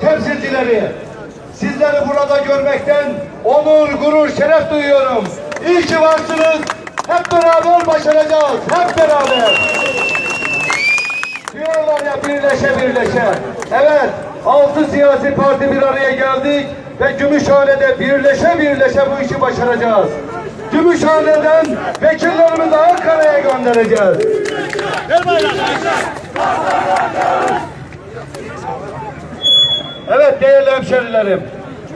temsilcileri. Sizleri burada görmekten onur, gurur, şeref duyuyorum. İyi ki varsınız. Hep beraber başaracağız. Hep beraber. Diyorlar ya birleşe birleşe. Evet, altı siyasi parti bir araya geldik ve Gümüşhane'de birleşe birleşe bu işi başaracağız. Gümüşhane'den vekillerimizi Ankara'ya göndereceğiz. Evet değerli hemşerilerim,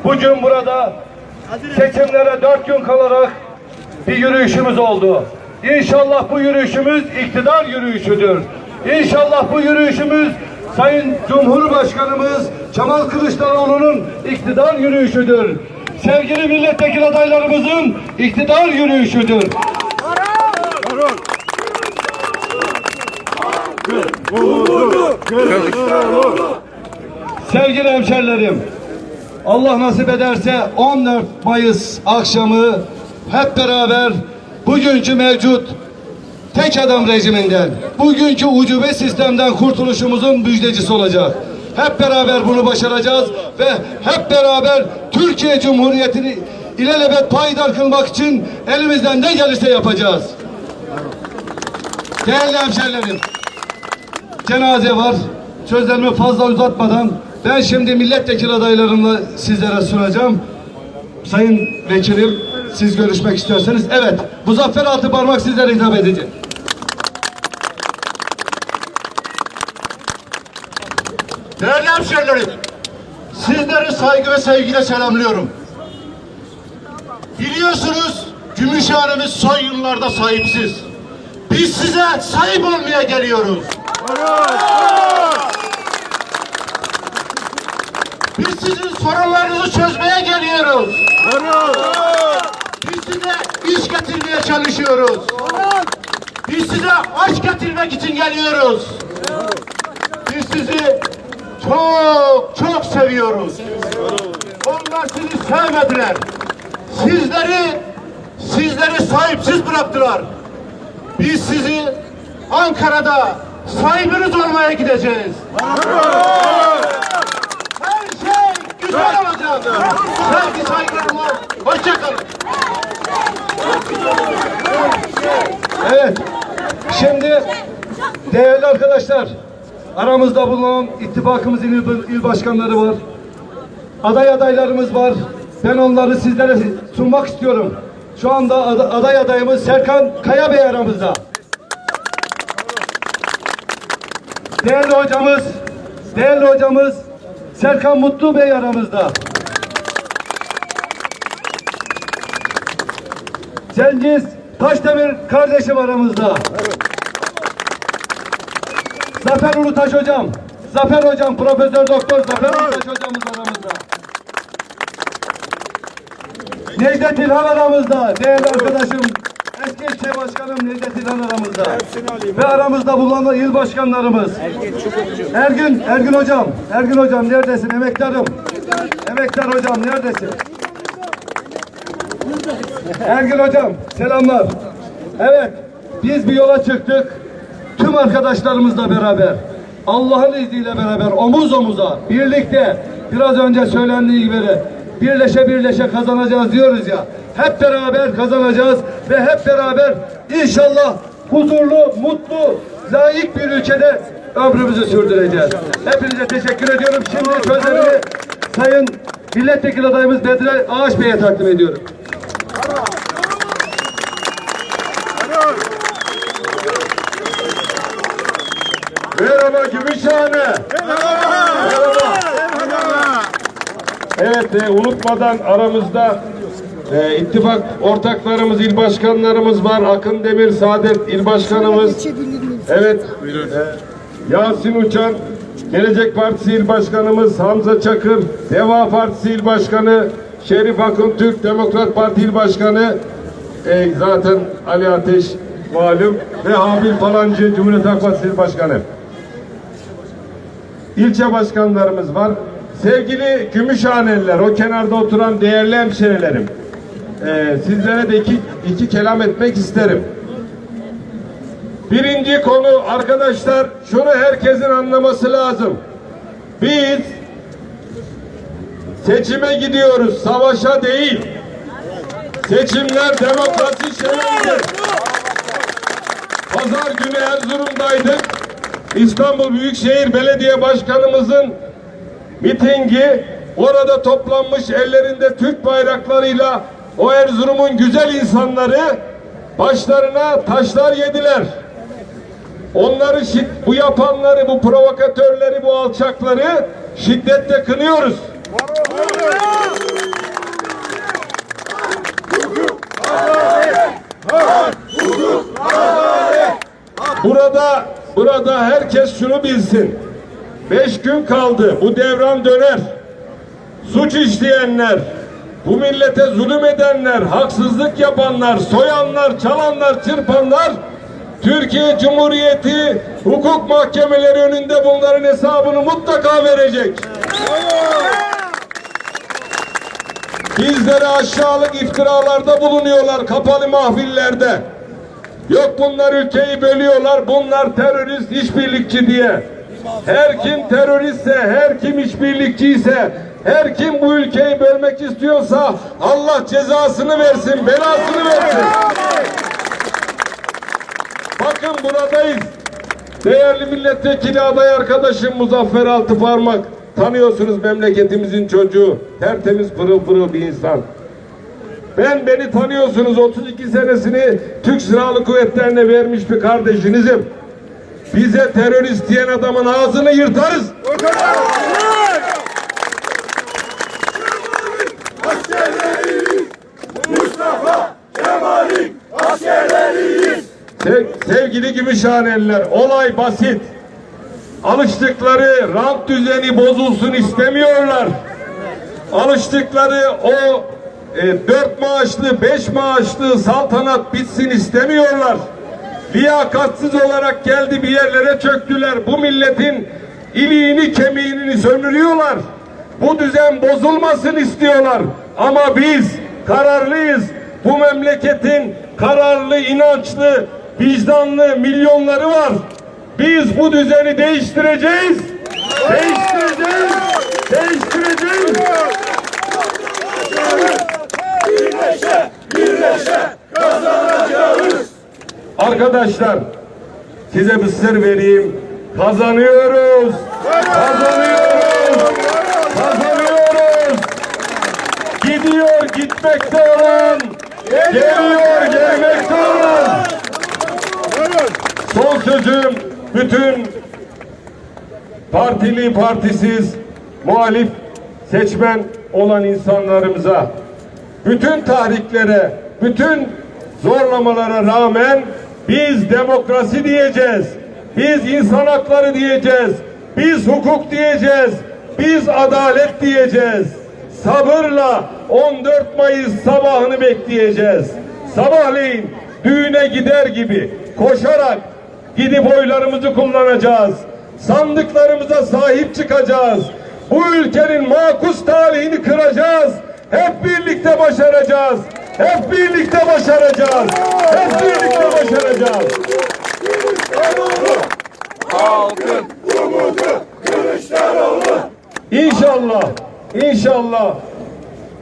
bugün burada seçimlere dört gün kalarak bir yürüyüşümüz oldu. İnşallah bu yürüyüşümüz iktidar yürüyüşüdür. İnşallah bu yürüyüşümüz Sayın Cumhurbaşkanımız Kemal Kılıçdaroğlu'nun iktidar yürüyüşüdür. Sevgili milletvekili adaylarımızın iktidar yürüyüşüdür. Sevgili hemşerilerim, Allah nasip ederse 14 Mayıs akşamı hep beraber bugünkü mevcut tek adam rejiminden, bugünkü ucube sistemden kurtuluşumuzun müjdecisi olacak. Hep beraber bunu başaracağız ve hep beraber Türkiye Cumhuriyeti'ni ilelebet payidar kılmak için elimizden ne gelirse yapacağız. Değerli hemşerilerim, cenaze var. Sözlerimi fazla uzatmadan ben şimdi milletvekili adaylarımla sizlere sunacağım. Sayın vekilim siz görüşmek isterseniz evet Muzaffer altı parmak sizlere hitap edecek. Değerli hemşehrilerim, sizleri saygı ve sevgiyle selamlıyorum. Biliyorsunuz Gümüşhanemiz son yıllarda sahipsiz. Biz size sahip olmaya geliyoruz. Biz sizin sorunlarınızı çözmeye geliyoruz. Biz size iş getirmeye çalışıyoruz. Biz size aşk getirmek için geliyoruz. Biz sizi çok çok seviyoruz. Onlar sizi sevmediler. Sizleri sizleri sahipsiz bıraktılar. Biz sizi Ankara'da sahibiniz olmaya gideceğiz. Her şey güzel olacak. Sevgi saygılarım var. Hoşçakalın. Evet. Şimdi değerli arkadaşlar aramızda bulunan ittifakımızın il, başkanları var. Aday adaylarımız var. Ben onları sizlere sunmak istiyorum. Şu anda ad- aday adayımız Serkan Kaya Bey aramızda. Değerli hocamız, değerli hocamız Serkan Mutlu Bey aramızda. Cengiz Taşdemir kardeşim aramızda. Zafer Ulutaş hocam. Zafer hocam, Profesör Doktor Zafer Ulutaş hocamız aramızda. Necdet İlhan aramızda. Değerli arkadaşım, eski ilçe başkanım Necdet İlhan aramızda. Ve aramızda bulunan il başkanlarımız. Ergün, Ergün hocam. Ergün hocam neredesin? Emektarım. Emektar hocam neredesin? Ergün hocam selamlar. Evet biz bir yola çıktık. Tüm arkadaşlarımızla beraber Allah'ın izniyle beraber omuz omuza birlikte biraz önce söylendiği gibi birleşe birleşe kazanacağız diyoruz ya. Hep beraber kazanacağız ve hep beraber inşallah huzurlu, mutlu, layık bir ülkede ömrümüzü sürdüreceğiz. Hepinize teşekkür ediyorum. Şimdi sözlerimi Sayın Milletvekili adayımız Bedre Ağaç Bey'e takdim ediyorum. Merhaba Gümüşhane. Merhaba. Evet e, unutmadan aramızda e, ittifak ortaklarımız, il başkanlarımız var. Akın Demir, Saadet il başkanımız. Evet. e, Yasin Uçan, Gelecek Partisi il başkanımız Hamza Çakır, Deva Partisi il başkanı Şerif Akın Türk, Demokrat Parti il başkanı e, zaten Ali Ateş malum ve Habil Falancı Cumhuriyet Halk Partisi il başkanı ilçe başkanlarımız var. Sevgili Gümüşhaneliler, o kenarda oturan değerli hemşerilerim. eee, sizlere de iki, iki kelam etmek isterim. Birinci konu arkadaşlar, şunu herkesin anlaması lazım. Biz Seçime gidiyoruz, savaşa değil. Seçimler demokrasi şerefidir. Pazar günü Erzurum'daydık. İstanbul Büyükşehir Belediye Başkanımızın mitingi orada toplanmış ellerinde Türk bayraklarıyla o Erzurum'un güzel insanları başlarına taşlar yediler. Onları bu yapanları, bu provokatörleri, bu alçakları şiddetle kınıyoruz. Burada burada herkes şunu bilsin. Beş gün kaldı. Bu devran döner. Suç işleyenler, bu millete zulüm edenler, haksızlık yapanlar, soyanlar, çalanlar, çırpanlar Türkiye Cumhuriyeti hukuk mahkemeleri önünde bunların hesabını mutlaka verecek. Bizlere aşağılık iftiralarda bulunuyorlar kapalı mahfillerde. Yok bunlar ülkeyi bölüyorlar, bunlar terörist işbirlikçi diye. Her kim teröristse, her kim işbirlikçiyse, her kim bu ülkeyi bölmek istiyorsa Allah cezasını versin, belasını versin. Bakın buradayız. Değerli milletvekili aday arkadaşım Muzaffer Altıparmak. Tanıyorsunuz memleketimizin çocuğu. Tertemiz pırıl pırıl bir insan. Ben beni tanıyorsunuz 32 senesini Türk Silahlı Kuvvetlerine vermiş bir kardeşinizim. Bize terörist diyen adamın ağzını yırtarız. Se- sevgili Gümüşhaneliler olay basit. Alıştıkları rant düzeni bozulsun istemiyorlar. Alıştıkları o e, dört maaşlı, beş maaşlı saltanat bitsin istemiyorlar. Liyakatsiz olarak geldi bir yerlere çöktüler. Bu milletin iliğini kemiğini sömürüyorlar. Bu düzen bozulmasın istiyorlar. Ama biz kararlıyız. Bu memleketin kararlı, inançlı, vicdanlı milyonları var. Biz bu düzeni değiştireceğiz. Değiştireceğiz. Değiştireceğiz. Arkadaşlar size bir sır vereyim. Kazanıyoruz. Kazanıyoruz. Kazanıyoruz. Gidiyor gitmekte olan. Geliyor gelmekte olan. Son sözüm bütün partili partisiz muhalif seçmen olan insanlarımıza bütün tahriklere, bütün zorlamalara rağmen biz demokrasi diyeceğiz. Biz insan hakları diyeceğiz. Biz hukuk diyeceğiz. Biz adalet diyeceğiz. Sabırla 14 Mayıs sabahını bekleyeceğiz. Sabahleyin düğüne gider gibi koşarak gidip oylarımızı kullanacağız. Sandıklarımıza sahip çıkacağız. Bu ülkenin makus talihini kıracağız. Hep birlikte başaracağız. Hep birlikte başaracağız. Hep birlikte başaracağız. İnşallah, inşallah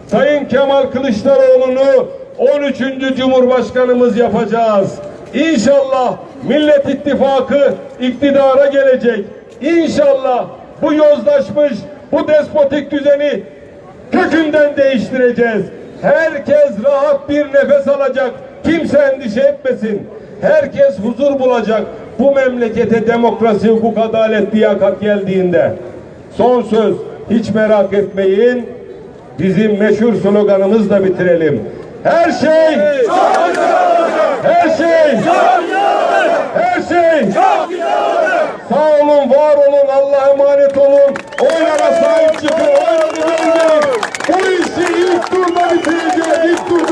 Sayın Kemal Kılıçdaroğlu'nu 13. Cumhurbaşkanımız yapacağız. İnşallah Millet İttifakı iktidara gelecek. İnşallah bu yozlaşmış, bu despotik düzeni kökünden değiştireceğiz. Herkes rahat bir nefes alacak. Kimse endişe etmesin. Herkes huzur bulacak. Bu memlekete demokrasi, hukuk, adalet, liyakat geldiğinde. Son söz. Hiç merak etmeyin. Bizim meşhur sloganımızla bitirelim. Her şey her şey her şey sağ olun, var olun, Allah'a emanet olun. Oylara sahip çıkın. Oylarınızı Allez, tout